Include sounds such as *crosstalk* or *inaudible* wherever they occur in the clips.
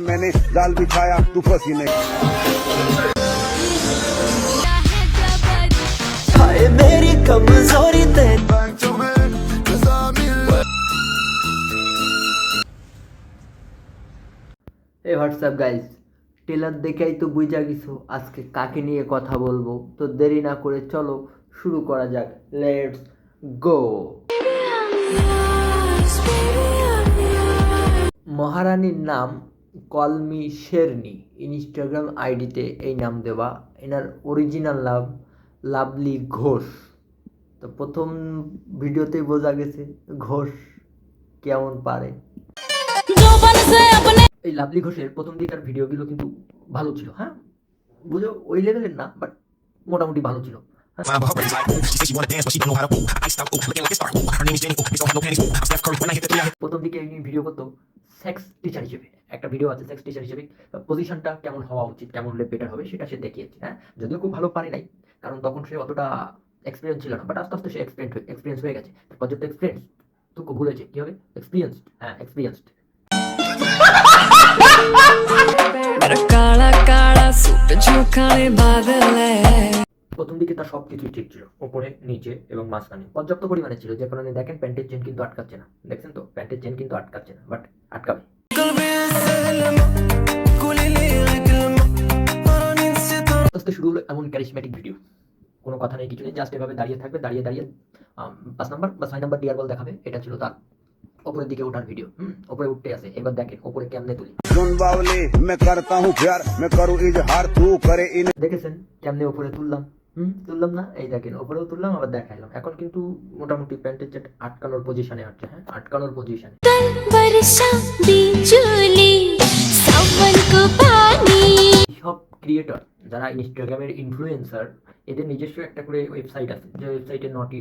मैंने जाल बिछाया तू फंसी नहीं हाय मेरी कमजोरी तेरी এই হোয়াটসঅ্যাপ গাইজ টেলার দেখেই তো বুঝা গেছো আজকে কাকে নিয়ে কথা বলবো তো দেরি না করে চলো শুরু করা যাক লেটস গো মহারানীর নাম কলমি শেরনি ইনস্টাগ্রাম আইডিতে এই নাম দেওয়া। এনার অরিজিনাল নাম লাভলি ঘোষ। তো প্রথম ভিডিওতেই বোঝা গেছে, ঘোষ কেমন পারে। এই লাভলি ঘোষের প্রথম দিককার ভিডিওগুলো কিন্তু ভালো ছিল হ্যাঁ? বুঝো, ওই লেভেলের না বাট মোটামুটি ভালো ছিল? Line, but her brain's like, ooh, she said she wanna dance, but she don't know how to woo. I stop ooh, looking like a star, ooh. Her name is Jenny, ooh, bitch don't have no panties, ooh. I'm Steph Curry, when I hit the three, I hit... প্রথম দিকে ইনি video করতো sex teacher হিসেবে। একটা video আছে sex teacher হিসেবে। পজিশনটা কেমন হওয়া উচিত কেমন হলে বেটার হবে সেটা সে দেখিয়েছে হ্যাঁ? যদিও খুব ভালো পারি নাই কারণ তখন সে অতটা এক্সপিরিয়েন্স ছিল না বাট আস্তে আস্তে সে এক্সপিরিয়েন্স হয়ে এক্সপিরিয়েন্স হয়ে গেছে। পর্যাপ্ত এক্সপিরিয়েন্স তো খুব ভুলেছে কি হবে? এক্সপিরিয়েন্সড হ্যাঁ এক্সপিরিয়েন্সড কালা কালা সুট ঝুকানে বাদল প্রথম দিকে তার সব কিছুই ঠিক ছিল। ওপরে নিচে এবং মাঝখানে। পর্যাপ্ত পরিমাণে ছিল যে কারণে দেখেন প্যান্টের চেন কিন্তু আটকাচ্ছে না। দেখছেন তো? প্যান্টের চেন কিন্তু আটকাচ্ছে না বাট আটকাবে। আস্তে শুরু হলো এমন ক্যারিসম্যাটিক ভিডিও কোনো কথা নেই কিছু নেই জাস্ট এভাবে দাঁড়িয়ে থাকবে দাঁড়িয়ে দাঁড়িয়ে পাঁচ নাম্বার বা ছয় নাম্বার ডিয়ার বল দেখাবে এটা ছিল তার ওপরের দিকে ওঠার ভিডিও হুম ওপরে উঠতে আসে। এবার দেখেন ওপরে কেমনে তুলি। দেখেছেন? কেমনে ওপরে তুললাম? হুম তুললাম না? এই দেখেন ওপরেও তুললাম আবার দেখাইলাম। এখন কিন্তু মোটামুটি প্যান্টের যে আটকানোর পজিশনে আছে হ্যাঁ? আটকানোর পজিশনে সব ক্রিয়েটর যারা ইনস্টাগ্রামের ইনফ্লুয়েন্সার এদের নিজস্ব একটা করে ওয়েবসাইট আছে। যে ওয়েবসাইটে নটি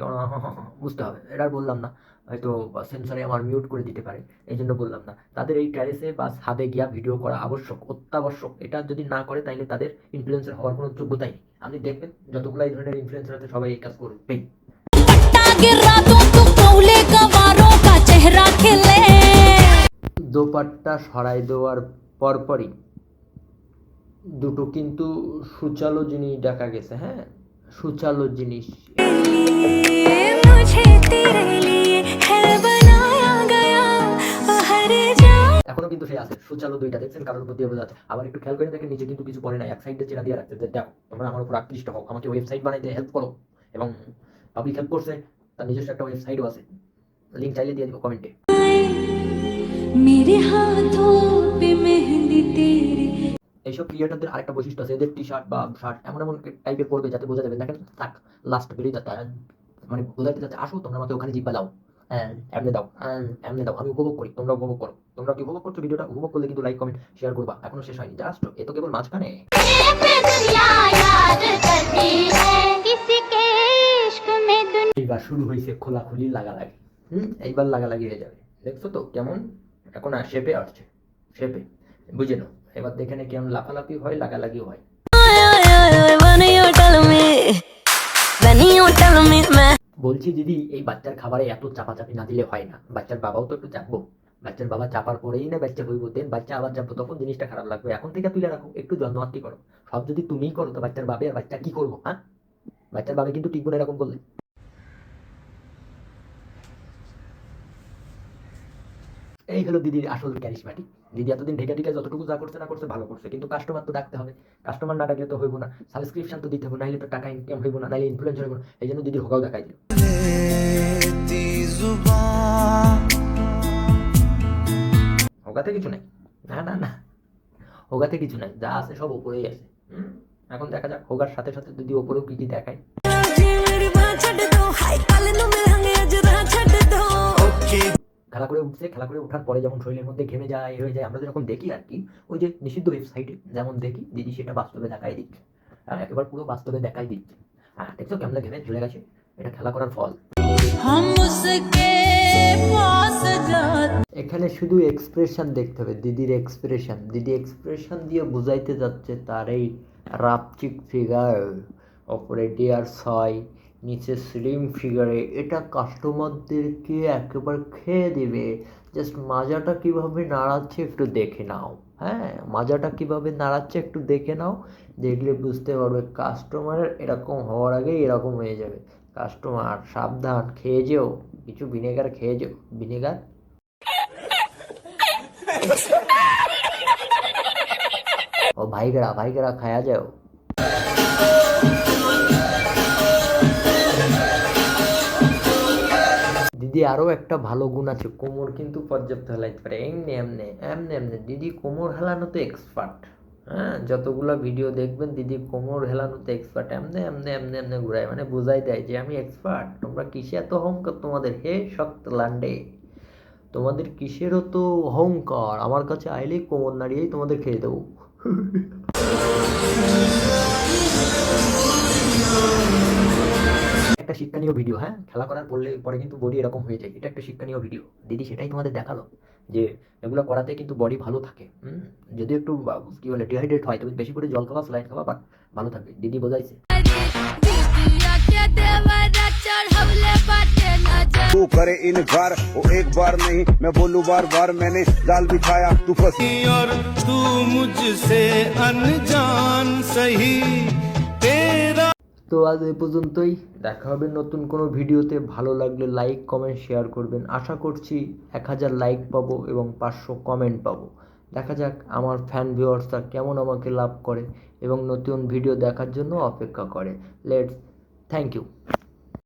বুঝতে হবে। এটা বললাম না। হয়তো সেন্সারে আমার মিউট করে দিতে পারে। এই জন্য বললাম না। তাদের এই ট্যারেসে বা ছাদে গিয়া ভিডিও করা আবশ্যক, অত্যাবশ্যক। এটা যদি না করে তাহলে তাদের ইনফ্লুয়েন্সার হওয়ার কোনো যোগ্যতাই নেই। আপনি দেখবেন যতগুলো এই ধরনের ইনফ্লুয়েন্সার আছে, সবাই এই কাজ করবেই। দোপাট্টা সরাই দেওয়ার পরপরই দুটো কিন্তু সুচালো জিনিস দেখা গেছে হ্যাঁ? সুচালো জিনিস। এখনও কিন্তু সে আছে, সুচালো দুইটা, দেখছেন কারোর উপর দিয়ে বোঝা আবার একটু খেয়াল করে দেখেন, নিচে কিন্তু কিছু করে না এক সাইডে চেনা দিয়ে রাখতে যাও, তোমরা আমার উপর আকৃষ্ট হোক আমাকে ওয়েবসাইট বানাইতে হেল্প করো। এবং পাবলিক হেল্প করছে, তার নিজস্ব একটা ওয়েবসাইটও আছে। লিঙ্ক চাইলে দিয়ে দিব কমেন্টে মেরে হাতোঁ পে মেহেন্দি তেরি এইসব ক্রিয়েটারদের আরেকটা বৈশিষ্ট্য আছে, এদের টি শার্ট বা শার্ট এমন এমন টাইপের পড়বে যাতে বোঝা যাবে, দেখেন, থাক লাস্ট বেরিয়ে যাতে মানে বোঝাতে যাতে আসো, তোমরা আমাকে ওখানে জিপা দাও। হ্যাঁ, এমনি দাও হ্যাঁ, এমনি দাও, আমি উপভোগ করি, তোমরা উপভোগ করো। তোমরা কি উপভোগ করছ ভিডিওটা, উপভোগ করলে কিন্তু লাইক কমেন্ট শেয়ার করবা। এখনও শেষ হয়নি জাস্ট এ তো কেবল মাঝখানে। এইবার শুরু হয়েছে খোলাখুলি লাগালাগি। হুম, এইবার লাগালাগি হয়ে যাবে। দেখছ তো কেমন? এখন আর শেপে আসছে শেপে বুঝে নাও। এবার দেখে নে কেমন লাফালাফি হয় লাগালাগিও হয়। বলছি দিদি এই বাচ্চার খাবারে এত চাপাচাপি না দিলে হয় না। বাচ্চার বাবাও তো একটু চাপবো বাচ্চার বাবা চাপার পরেই না বাচ্চা হইব দেন বাচ্চা আবার যাব তখন জিনিসটা খারাপ লাগবে। এখন থেকে তুলে রাখো একটু যত্ন আত্মি করো। সব যদি তুমিই করো তো বাচ্চার বাবে আর বাচ্চা কি করব হ্যাঁ? বাচ্চার বাবে কিন্তু টিকবো না এরকম করলে। এই হলো দিদির আসল ক্যারিসমাটি দিদি এতদিন ঢেকে ঢেকে যতটুকু যা করছে না করছে, ভালো করছে। কিন্তু কাস্টমার তো ডাকতে হবে। কাস্টমার না ডাকলে তো হইব না। সাবস্ক্রিপশন তো দিতে হবে, নাইলে তো টাকা ইনকাম হইব না, নাইলে ইনফ্লুয়েন্স হইব না। এই জন্য দিদি হোকাও দেখাই দিল। হোকাতে কিছু নাই। না না না। হোকাতে কিছু নাই। যা আছে সব উপরেই আছে। এখন দেখা যাক, হোকার সাথে সাথে যদি ওপরেও কি কি দেখায়। খেলা করে ওঠার পরে যখন শরীরের মধ্যে ঘেমে যায় হয়ে যায় আমরা যখন দেখি আর কি ওই যে নিষিদ্ধ ওয়েবসাইটে যেমন দেখি দিদি সেটা বাস্তবে দেখাই দিচ্ছে। আর একেবারে পুরো বাস্তবে দেখাই দিচ্ছে। আর দেখছ কেমন ঘেমে চলে গেছে এটা খেলা করার ফল। এখানে শুধু এক্সপ্রেশন দেখতে হবে দিদির এক্সপ্রেশন দিদি এক্সপ্রেশন দিয়ে বুঝাইতে যাচ্ছে তার এই রাপচিক ফিগার ওপরে ডিয়ার ছয় নিচে স্লিম ফিগারে এটা কাস্টমারদেরকে একেবারে খেয়ে দেবে। জাস্ট মাজাটা কীভাবে নাড়াচ্ছে একটু দেখে নাও। হ্যাঁ মাজাটা কীভাবে নাড়াচ্ছে একটু দেখে নাও। দেখলে বুঝতে পারবে কাস্টমারের এরকম হওয়ার আগেই এরকম হয়ে যাবে। কাস্টমার সাবধান, খেয়ে যেও। কিছু ভিনেগার খেয়ে যেও। ভিনেগার ও ভাইগেরা ভাইগেরা, খায়া যাও। দিদি আরও একটা ভালো গুণ আছে। কোমর কিন্তু পর্যাপ্ত হেলাইতে পারে। এমনি এমনি এমনি এমনি। দিদি কোমর হেলানোতে এক্সপার্ট হ্যাঁ যতগুলো ভিডিও দেখবেন, দিদি কোমর হেলানোতে এক্সপার্ট এমনি এমনি এমনি এমনি ঘুরায়। মানে বোঝাই দেয় যে আমি এক্সপার্ট তোমরা কিসে এত অহংকার? তোমাদের হে শক্ত লান্ডে তোমাদের কিসেরও তো অহংকার? আমার কাছে আইলেই কোমর নাড়িয়েই তোমাদের খেয়ে দেবো। *laughs* একটা শিক্ষণীয় ভিডিও হ্যাঁ খেলা করার পড়লে পরে কিন্তু বডি এরকম হয়ে যায় এটা একটা শিক্ষণীয় ভিডিও দিদি সেটাই তোমাদের দেখালো যে এগুলো করাতে কিন্তু বডি ভালো থাকে হুম যদি একটু আহ, কি বলে ডিহাইড্রেট হয় তুমি বেশি করে জল খাওয়া স্লাইন খাওয়া বাট ভালো থাকবে দিদি বোঝাইছে तू करे इनकार वो एक बार नहीं मैं बोलूं बार बार मैंने जाल बिछाया तू फंसी और तू मुझसे अनजान सही तेरा তো আজ এই পর্যন্তই। দেখা হবে নতুন কোনো ভিডিওতে। ভালো লাগলে লাইক কমেন্ট শেয়ার করবেন। আশা করছি এক হাজার লাইক পাবো এবং পাঁচশো কমেন্ট পাবো। দেখা যাক আমার ফ্যান ভিউয়ার্সরা কেমন আমাকে লাভ করে এবং নতুন ভিডিও দেখার জন্য অপেক্ষা করে। Let's thank you